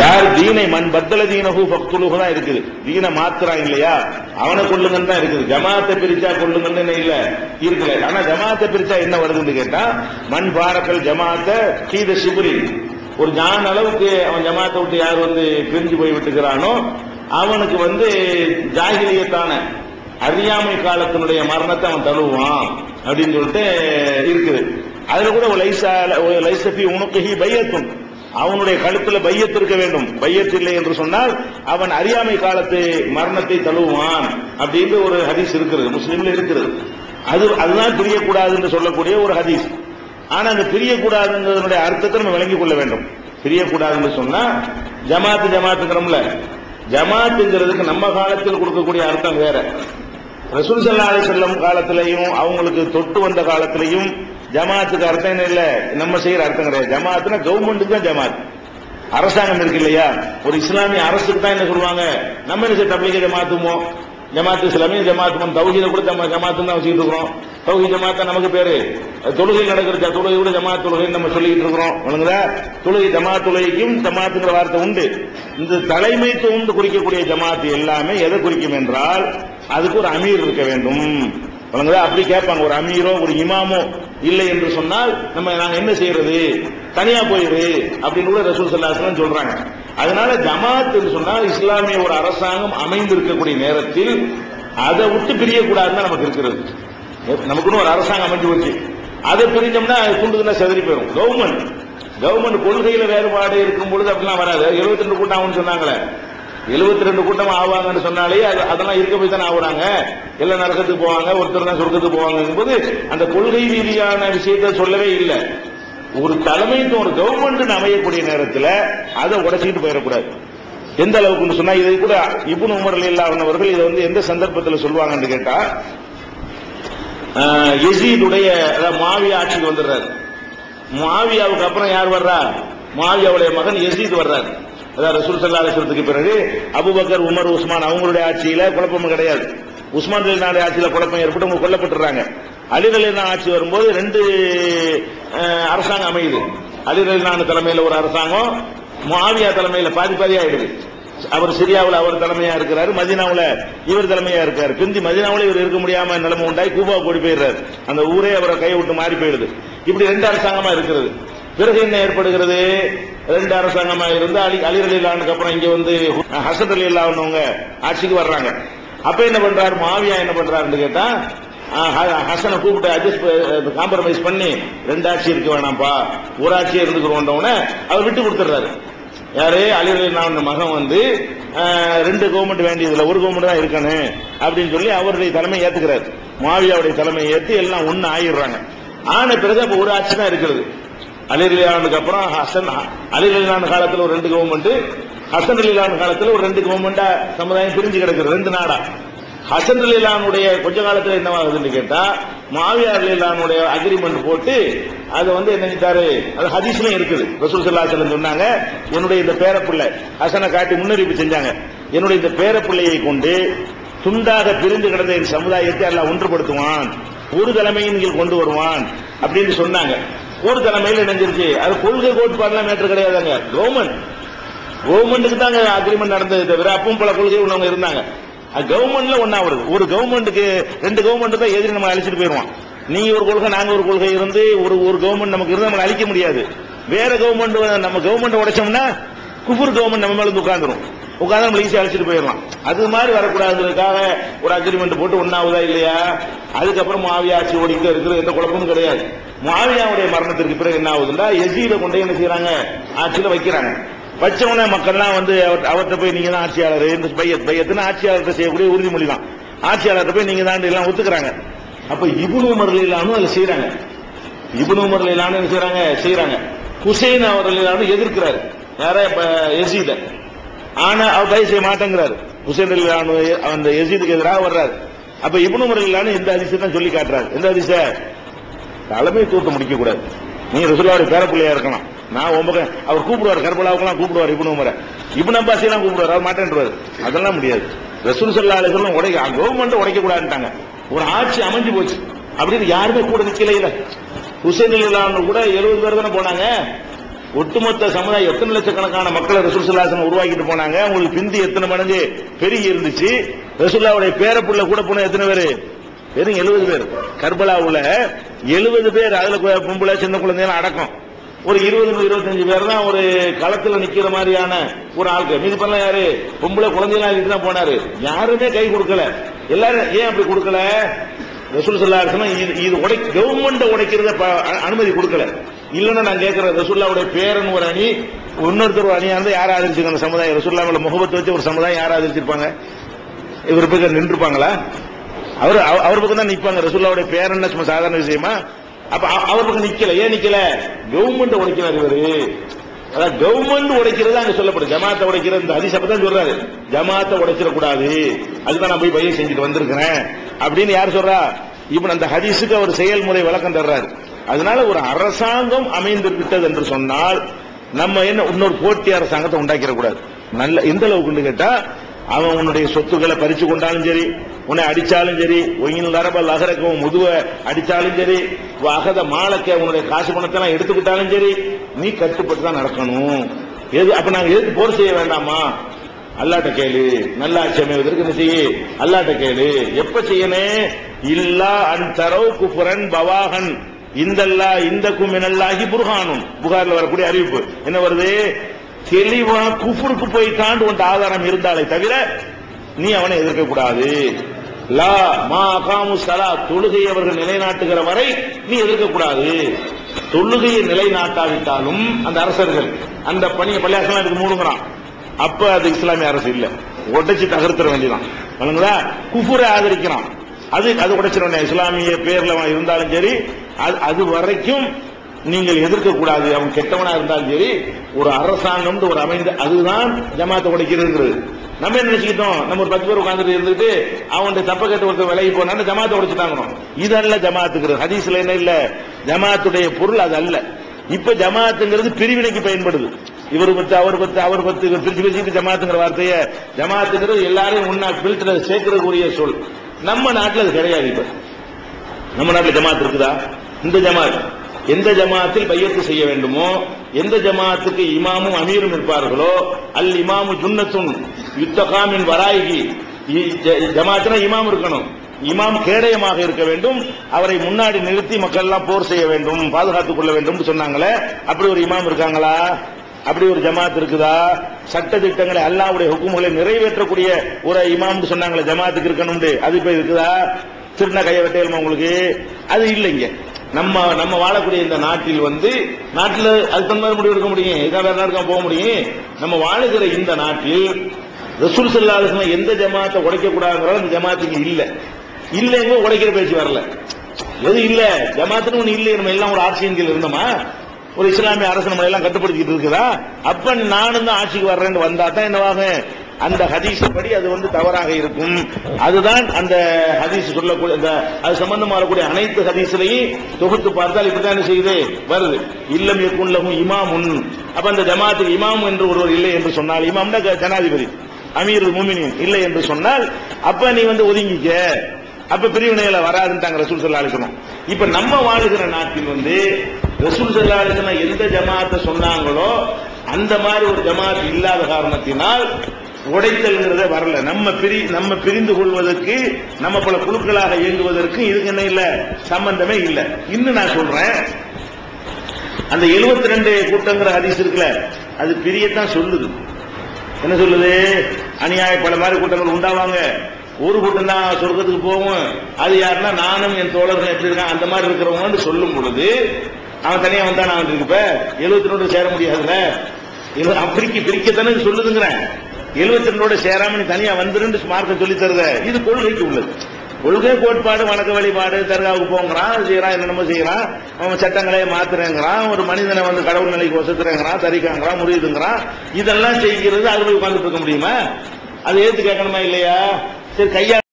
யார் தீனை மண் பத்தல தீனகு பக்துலுகு தான் இருக்குது. தீனை மாத்துறான் இல்லையா? அவனை கொள்ளுங்கன்னு தான் இருக்குது. ஜமாத்தை பிரிச்சா கொள்ளுங்கன்னு இல்ல? இருக்கல ஆனா ஜமாத்தை பிரிச்சா என்ன வருதுன்னு கேட்டா மண் பாரக்கல் ஜமாத்தை கீத சிபுரி. ஒரு ஞான அளவுக்கு அவன் ஜமாத்தை விட்டு யார் வந்து பிரிஞ்சு போய் விட்டுக்கிறானோ அவனுக்கு வந்து ஜாகிரியத்தான அறியாமை காலத்தினுடைய மரணத்தை அவன் தழுவான் அப்படின்னு சொல்லிட்டு இருக்குது. அதுல கூட ஒரு லைசா ஒரு லைசபி உனக்கு பையத்தும். அவனுடைய கழுத்துல பையத்து இருக்க வேண்டும். பையத்து இல்லை என்று சொன்னால் அவன் அறியாமை காலத்து மரணத்தை தழுவுவான் அப்படின்னு ஒரு ஹதீஸ் இருக்கிறது. முஸ்லீம்ல இருக்கிறது. அது அதுதான் பிரியக்கூடாது என்று சொல்லக்கூடிய ஒரு ஹதீஸ். ஆனா அந்த பிரியக்கூடாதுங்கிறதுடைய அர்த்தத்தை நம்ம விளங்கிக் கொள்ள வேண்டும். பிரியக்கூடாதுன்னு சொன்னா ஜமாத்து ஜமாத்துங்கிறோம்ல. ஜமாத்துங்கிறதுக்கு நம்ம காலத்தில் கொடுக்கக்கூடிய அர்த்தம் வேற. ரசூல் சல்லா அலி செல்லம் காலத்திலையும் அவங்களுக்கு தொட்டு வந்த காலத்திலையும் ஜமாத்துக்கு அர்த்தம் என்ன இல்ல. நம்ம செய்யற அர்த்தம் கிடையாது. ஜமாத்துனா கவர்மெண்ட்டுக்கு தான் ஜமாத். அரசாங்கம் இருக்கு இல்லையா? ஒரு இஸ்லாமிய அரசுக்கு தான் என்ன சொல்லுவாங்க? நம்ம என்ன செய்ய தப்லீக ஜமாத்துமோ ஜமாத்து இஸ்லாமிய ஜமாத்துமோ தௌஹீத கூட ஜமா ஜமாத்து தான் வச்சுக்கிட்டு இருக்கிறோம். தௌஹீத் ஜமாத்தா நமக்கு பேரு. தொழுகை நடக்கிற தொழுகை கூட ஜமாத் தொழுகை நம்ம சொல்லிக்கிட்டு இருக்கிறோம். வணங்குதா தொழுகை ஜமாத் தொழுகைக்கும் ஜமாத்துங்கிற வார்த்தை உண்டு. இந்த தலைமைத்துவம் குறிக்கக்கூடிய ஜமாத்து எல்லாமே எதை குறிக்கும் என்றால் அதுக்கு ஒரு அமீர் இருக்க வேண்டும். வணங்குதா? அப்படி கேட்பாங்க. ஒரு அமீரோ ஒரு இமாமோ இல்லை என்று சொன்னால் நம்ம நாங்க என்ன செய்யறது? தனியா போயிரு அப்படின்னு கூட ரசூல் சல்லாஸ்லாம் சொல்றாங்க. அதனால ஜமாத் என்று சொன்னால் இஸ்லாமிய ஒரு அரசாங்கம் அமைந்து இருக்கக்கூடிய நேரத்தில் அதை விட்டு பிரியக்கூடாதுன்னு நமக்கு இருக்கிறது. நமக்குன்னு ஒரு அரசாங்கம் அமைஞ்சு போச்சு. அதை பிரிஞ்சோம்னா துண்டுதுன்னா செதறி போயிடும் கவர்மெண்ட். கவர்மெண்ட் கொள்கையில வேறுபாடு இருக்கும் பொழுது அப்படிலாம் வராது. எழுபத்தி ரெண்டு கூட்டம் ஆகும்னு சொன்னாங்களே. எழுபத்தி ரெண்டு கூட்டம் ஆவாங்கன்னு சொன்னாலே அது அதெல்லாம் இருக்க போய் தானே ஆகுறாங்க. எல்லாம் நரகத்துக்கு போவாங்க ஒருத்தர் தான் சொர்க்கத்துக்கு போவாங்க போது அந்த கொள்கை ரீதியான விஷயத்த சொல்லவே இல்லை. ஒரு தலைமைத்துவம் ஒரு கவர்மெண்ட் அமையக்கூடிய நேரத்தில் அதை உடைச்சிக்கிட்டு போயிடக்கூடாது. எந்த அளவுக்குன்னு சொன்னா இதை கூட இபுன் உமர் இல்லாதவர்கள் இதை வந்து எந்த சந்தர்ப்பத்தில் சொல்லுவாங்கன்னு கேட்டா ஆஹ், அதாவது மாவியா ஆட்சிக்கு வந்துடுறாரு. மாவியாவுக்கு அப்புறம் யார் வர்றா? மாவியாவுடைய மகன் எசீத் வர்றாரு. அதாவது ரசூல் சல்லா அலிஸ்வரத்துக்கு பிறகு அபுபக்கர் உமர் உஸ்மான் அவங்களுடைய ஆட்சியில குழப்பமும் கிடையாது. உஸ்மான் நாடு ஆட்சியில குழப்பம் ஏற்பட்டு அவங்க கொல்லப்பட்டுறாங்க. அலிரலினா ஆட்சி வரும்போது ரெண்டு அரசாங்கம் அமையுது. அலிரலினான் தலைமையில் ஒரு அரசாங்கம் மாவியா தலைமையில் பாதி பாதி ஆயிடுது. அவர் சிரியாவில் அவர் தலைமையா இருக்கிறாரு மதினாவில் இவர் தலைமையா இருக்காரு. பிந்தி மதினாவில் இவர் இருக்க முடியாம நிலைமை உண்டாய் கூபா கூடி போயிடுறாரு. அந்த ஊரே அவரை கை விட்டு மாறி போயிடுது. இப்படி ரெண்டு அரசாங்கமா இருக்கிறது. பிறகு என்ன ஏற்படுகிறது? ரெண்டு அரசாங்கமா இருந்து அலி அலிரலி அலிலானுக்கு அப்புறம் இங்க வந்து ஹசத் அலி இல்லாதவங்க ஆட்சிக்கு வர்றாங்க. அப்ப என்ன பண்றாரு? மாவியா என்ன பண்றாருன்னு கேட்டா ஹசனை கூப்பிட்டு அட்ஜஸ்ட் காம்ப்ரமைஸ் பண்ணி ரெண்டு ஆட்சி இருக்க வேணாம்ப்பா ஒரு ஆட்சியை இருந்துக்கிறோம் அவர் விட்டு கொடுத்துடுறாரு யாரு? அலிரலின் மகன் வந்து ரெண்டு கவர்மெண்ட் வேண்டியதுல ஒரு கவர்மெண்ட் தான் இருக்கணும் அப்படின்னு சொல்லி அவருடைய தலைமை ஏத்துக்கிறாரு. மாவியாவுடைய தலைமையை ஏத்து எல்லாம் ஒன்று ஆயிடுறாங்க. ஆன பிறகு அப்ப ஒரு ஆட்சி தான் இருக்கிறது. அலிரலியானுக்கு அப்புறம் ஹசன் அலிரலிலான காலத்தில் ஒரு ரெண்டு கவர்மெண்ட் ஹசன் அலிலான காலத்தில் ஒரு ரெண்டு கவர்மெண்டா சமுதாயம் பிரிஞ்சு கிடக்குது ரெண்டு நாடா. ஹசன் அலிலானுடைய கொஞ்ச காலத்தில் என்னவாகுதுன்னு கேட்டா மாவியார் அலிலானுடைய அக்ரிமெண்ட் போட்டு அதை வந்து என்ன செஞ்சாரு? அது ஹதீஸ்லயும் இருக்குது. ரசூல் சல்லாசலம் சொன்னாங்க என்னுடைய இந்த பேரப்பிள்ளை ஹசனை காட்டி முன்னறிவிப்பு செஞ்சாங்க. என்னுடைய இந்த பேரப்பிள்ளையை கொண்டு துண்டாக பிரிந்து கிடந்த என் சமுதாயத்தை எல்லாம் ஒன்றுபடுத்துவான். ஒரு தலைமையின் கீழ் கொண்டு வருவான். அப்படின்னு சொன்னாங்க. ஒரு தலைமையில் இணைஞ்சிருச்சு. அது கொள்கை கோட்பாடுலாம் மேற்று கிடையாதுங்க. கவர்மெண்ட் கவர்மெண்ட்டுக்கு தாங்க அக்ரிமெண்ட் நடந்தது தவிர அப்பவும் பல கொள்கை உள்ளவங்க இருந்தாங்க. கவர்மெண்ட்ல ஒன்னா வருது. ஒரு கவர்மெண்ட்டுக்கு ரெண்டு கவர்மெண்ட் தான் எதிரி நம்ம அழிச்சிட்டு போயிடுவோம் நீங்க ஒரு கொள்கை நாங்க ஒரு கொள்கை இருந்து ஒரு ஒரு கவர்மெண்ட் நமக்கு இருந்து நம்மளை அழிக்க முடியாது. வேற கவர்மெண்ட் நம்ம கவர்மெண்ட் உடைச்சோம்னா குஃபுர் கவர்மெண்ட் நம்ம மேல உட்காந்துரும் உட்காந்து உட்கார்ந்து ஈஸியாக அழைச்சிட்டு போயிடலாம். அது மாதிரி வரக்கூடாதுக்காக ஒரு அக்ரிமெண்ட் போட்டு ஒன்னாவதா இல்லையா? அதுக்கப்புறம் மாவியா ஆட்சி ஓடிக்கிட்டு இருக்கிற எந்த குழப்பமும் கிடையாது. மாவியாவுடைய மரணத்திற்கு பிறகு என்ன ஆகுதுன்னா எசீல கொண்டு என்ன செய்யறாங்க ஆட்சியில வைக்கிறாங்க. வச்சவன மக்கள்லாம் வந்து அவர்- போய் நீங்க தான் ஆட்சியாளர் இந்த பையத் பையத்துன்னு ஆட்சியாளர்கிட்ட செய்யக்கூடிய உறுதிமொழி தான் ஆட்சியாளர்கிட்ட போய் நீங்க தான் எல்லாம் ஒத்துக்கிறாங்க. அப்ப இபுனு மரலானும் அதை செய்யறாங்க இபுனு மரலானும் என்ன செய்யறாங்க செய்யறாங்க ஹுசைன் அவர்கள் எதிர்க்கிறாரு. யார எசியில ஆனா அவர் தயவு செய்ய மாட்டேங்கிறாரு. ஹுசேன் அலிலானு அந்த எசீதுக்கு எதிராக வர்றாரு. அப்ப இபுனு முறையிலான இந்த அதிசயம் தான் சொல்லி காட்டுறாரு. எந்த அதிச தலைமை தூக்க முடிக்க கூடாது நீ ரசூலாவுடைய பேரப்பிள்ளையா இருக்கலாம். நான் உங்க அவர் கூப்பிடுவார் கர்பலாவுக்கெல்லாம் கூப்பிடுவார் இப்னு உமரை. இப்னு அப்பாஸ் எல்லாம் கூப்பிடுவார் அவர் மாட்டேன்றாரு. அதெல்லாம் முடியாது. ரசூல் சல்லா அலிஸ்லாம் உடைக்க கவர்மெண்ட் உடைக்க கூடாதுட்டாங்க ஒரு ஆட்சி அமைஞ்சு போச்சு. அப்படின்னு யாருமே கூட நிக்கல இல்ல. ஹுசைன் கூட எழுபது பேர் தானே போனாங்க. ஒட்டுமொத்த சமுதாயம் எத்தனை லட்சக்கணக்கான மக்களை ரசூல் உருவாக்கிட்டு போனாங்க? உங்களுக்கு பிந்தி எத்தனை மடங்கு பெருகி இருந்துச்சு? ரசூல்லாவுடைய பேரப்புள்ள கூட போன எத்தனை பேரு? வெறும் எழுபது பேர். கர்பலாவுல எழுபது பேர் அதுல பொம்பளை சின்ன குழந்தைகள் அடக்கம். ஒரு இருபது இருபத்தஞ்சு பேர் தான் ஒரு களத்துல நிக்கிற மாதிரியான ஒரு ஆட்கள் மீது பண்ண யாரு? பொம்பளை குழந்தைலாம் ஆகிட்டு தான் போனாரு. யாருமே கை கொடுக்கல. எல்லாரும் ஏன் அப்படி கொடுக்கல? ரசூல் சல்லா இது இது உடை கவர்மெண்ட் உடைக்கிறத ப- அனுமதி கொடுக்கல. இல்லைன்னா நான் கேட்கிறேன் ரசுல்லாவுடைய பேரன் ஒரு அணி இன்னொருத்தர் ஒரு அணியா இருந்தா யார் ஆதரிச்சிருக்க அந்த சமுதாயம்? ரசூல்லாவில் முகபத்து வச்சு ஒரு சமுதாயம் யார் ஆதரிச்சிருப்பாங்க? இவர் பக்கம் நின்றுப்பாங்களா? அவர் அவர் பக்கம் தான் நிற்பாங்க ரசுல்லாவுடைய பேரன் சும்மா சாதாரண விஷயமா? அப்ப அவர் பக்கம் நிக்கல. ஏன் நிக்கல? கவர்மெண்ட் உடைக்கிறார் இவரு. அதான் கவர்மெண்ட் உடைக்கிறது அங்க சொல்லப்படுது. ஜமாத்தை உடைக்கிறது இந்த ஹதீஸ் சொல்றாரு. ஜமாத்தை உடைச்சிடக்கூடாது. அதுதான் நான் போய் பையன் செஞ்சுட்டு வந்திருக்கிறேன். அப்படின்னு யார் சொல்றா? இப்ப அந்த ஹதீஸுக்கு அவர் செயல்முறை விளக்கம் தர்றாரு. அதனால ஒரு அரசாங்கம் அமைந்து விட்டது என்று சொன்னால் நம்ம என்ன இன்னொரு போட்டி அரசாங்கத்தை உண்டாக்கிடக்கூடாது. நல்ல எந்த அளவுக்குன்னு கேட்டா அவன் உன்னுடைய சொத்துக்களை பறிச்சு கொண்டாலும் சரி உன்னை அடிச்சாலும் சரி ஒயின் நரப அகரக்கும் முதுவ அடிச்சாலும் சரி அகத மாலக்க உன்னுடைய காசு பணத்தை எல்லாம் எடுத்துக்கிட்டாலும் சரி நீ கட்டுப்பட்டு தான் நடக்கணும். எது அப்ப நாங்க எதுக்கு போர் செய்ய வேண்டாமா? அல்லாட்ட கேளு. நல்ல ஆட்சி அமைவதற்கு என்ன செய்ய? அல்லாட்ட கேளு. எப்ப செய்யணும் இல்லா அன் தரவு குபுரன் பவாகன் இந்தல்லா இந்த குமினல்லாகி புர்ஹானும். புகாரில் வரக்கூடிய அறிவிப்பு. என்ன வருது? தெளிவா குஃபுருக்கு போயிட்டாண்டு உன் ஆதாரம் இருந்தாலே தவிர நீ அவனை எதிர்க்க கூடாது. லா மா அகாமு சலா தொழுகையை அவர்கள் நிலைநாட்டுகிற வரை நீ எதிர்க்க கூடாது. தொழுகையை நிலைநாட்டாவிட்டாலும் அந்த அரசர்கள் அந்த பணியை பள்ளியாசலாம் இதுக்கு மூடுங்கிறான். அப்ப அது இஸ்லாமிய அரசு இல்ல. உடைச்சு தகர்த்துற வேண்டியதான் வணங்குதா குஃபுரை ஆதரிக்கிறான். அது அது உடைச்சிடணும். இஸ்லாமிய பேர்ல அவன் இருந்தாலும் சரி அது அது வரைக்கும் நீங்கள் எதிர்க்க கூடாது அவன் கெட்டவனா இருந்தாலும் சரி ஒரு அரசாங்கம் ஒரு அமைந்து அதுதான் ஜமாத்தை உடைக்கிறது நம்ம என்ன நினைச்சுக்கிட்டோம்? நம்ம ஒரு பத்து பேர் உட்காந்துட்டு இருந்துட்டு அவனுடைய தப்ப கேட்டு ஒருத்தர் விலகி போனா ஜமாத்தை உடைச்சிட்டாங்கணும்? இதல்ல ஜமாத்துக்கிறது. ஹதீஸ்ல என்ன இல்ல? ஜமாத்துடைய பொருள் அது அல்ல. இப்ப ஜமாத்துங்கிறது பிரிவினைக்கு பயன்படுது. இவர் பத்து அவர் பத்து அவர் பத்து இவர் பிரிச்சு பிரிச்சுட்டு ஜமாத்துங்கிற வார்த்தையை ஜமாத்துங்கிறது எல்லாரையும் ஒன்னா பில்டர் சேர்க்கிறதுக்குரிய சொல். நம்ம நாட்டில் அது கிடையாது இப்ப. நம்ம நாட்டில் ஜமாத் இருக்குதா? இந்த ஜமாத். எந்த ஜமாத்தில் பையத்து செய்ய வேண்டுமோ எந்த ஜமாத்துக்கு இமாமும் அமீரும் இருப்பார்களோ அல் இமாமு ஜுன்னத்தும் யுத்தகாமின் வராயகி. ஜமாத்தினா இமாம் இருக்கணும். இமாம் கேடயமாக இருக்க வேண்டும். அவரை முன்னாடி நிறுத்தி மக்கள் எல்லாம் போர் செய்ய வேண்டும் பாதுகாத்துக் கொள்ள வேண்டும் சொன்னாங்களே அப்படி ஒரு இமாம் இருக்காங்களா? அப்படி ஒரு ஜமாத் இருக்குதா? சட்ட திட்டங்களை அல்லாவுடைய ஹுக்குமுகளை நிறைவேற்றக்கூடிய ஒரு இமாம்னு சொன்னாங்களே ஜமாத்துக்கு இருக்கணும்னு. அது இப்ப இருக்குதா? திருநா கையை வெட்டையலுமா உங்களுக்கு? அது இல்லைங்க. நம்ம நம்ம வாழக்கூடிய இந்த நாட்டில் வந்து நாட்டில் அதுக்கு தகுந்த மாதிரி முடிவு எடுக்க முடியும். எதா வேற நாட்டுக்கு போக முடியும்? நம்ம வாழுகிற இந்த நாட்டில் ரசூல் செல்லாத எந்த ஜமாத்தை உடைக்க கூடாதுங்கிறத அந்த ஜமாத்துக்கு இல்லை. இல்லைங்க உடைக்கிற பேச்சு வரல. எது இல்ல? ஜமாத்துன்னு ஒண்ணு இல்லை நம்ம எல்லாம் ஒரு ஆட்சியின் கீழ் இருந்தோமா? ஒரு இஸ்லாமிய அரசு நம்ம எல்லாம் கட்டுப்படுத்திட்டு இருக்குதா? அப்ப நானும் தான் ஆட்சிக்கு வர்றேன்னு வந்தா தான் என்னவாகும் அந்த ஹதீஸ் படி அது வந்து தவறாக இருக்கும். அதுதான் அந்த ஹதீஸ் சொல்லக்கூடிய அந்த அது சம்பந்தமா வரக்கூடிய அனைத்து ஹதீஸ்லையும் தொகுத்து பார்த்தால் இப்படிதான் என்ன செய்யுது? வருது. இல்லம் எக்குள்ளகும் இமாமுன். அப்ப அந்த ஜமாத்துக்கு இமாம் என்று ஒருவர் இல்லை என்று சொன்னால் இமாம்னா ஜனாதிபதி. அமீர் முமினின் இல்லை என்று சொன்னால் அப்ப நீ வந்து ஒதுங்கிக்க. அப்ப பிரிவினையில வராதுன்ட்டாங்க ரசூல் சொல்ல இப்ப நம்ம வாழுகிற நாட்டில் வந்து ரசூல் சல்லா எந்த ஜமாத்தை சொன்னாங்களோ அந்த மாதிரி ஒரு ஜமாத் இல்லாத காரணத்தினால் உடைத்தல்ங்கிறத வரல. நம்ம பிரி நம்ம பிரிந்து கொள்வதற்கு நம்ம பல குழுக்களாக இயங்குவதற்கு இதுக்கு என்ன இல்ல? சம்பந்தமே இல்ல. இன்னும் நான் சொல்றேன். அந்த 72 ரெண்டு கூட்டங்கிற ஹதீஸ் இருக்குல்ல அது பிரியத்தான் சொல்லுது. என்ன சொல்லுது? அநியாய பல மாதிரி கூட்டங்கள் உண்டாவாங்க. ஒரு கூட்டம் தான் சொர்க்கத்துக்கு போகும் அது யாருன்னா நானும் என் தோழர்கள் எப்படி இருக்கேன் அந்த மாதிரி இருக்கிறவங்க சொல்லும் பொழுது அவன் தனியா வந்தா நான் இப்ப எழுபத்தி ரெண்டு சேர முடியாதுல்ல? இது பிரிக்க பிரிக்கத்தானே சொல்லுதுங்கிறேன். எழுபத்தி ரெண்டோட சேராம நீ தனியா வந்துருன்னு மார்க்க சொல்லி தருத. இது கொள்கைக்கு உள்ளது. கொள்கை கோட்பாடு வணக்க வழிபாடு தர்காவுக்கு போங்கிறான் செய்யறான் என்னென்னமோ செய்யறான். அவன் சட்டங்களை மாத்துறேங்கிறான் ஒரு மனிதனை வந்து கடவுள் நிலைக்கு ஒசத்துறேங்கிறான் தரிக்காங்கிறான் முறியுதுங்கிறான். இதெல்லாம் செய்கிறது அது போய் உட்கார்ந்துட்டு இருக்க முடியுமா? அதை ஏத்து கேட்கணுமா இல்லையா? சரி கையா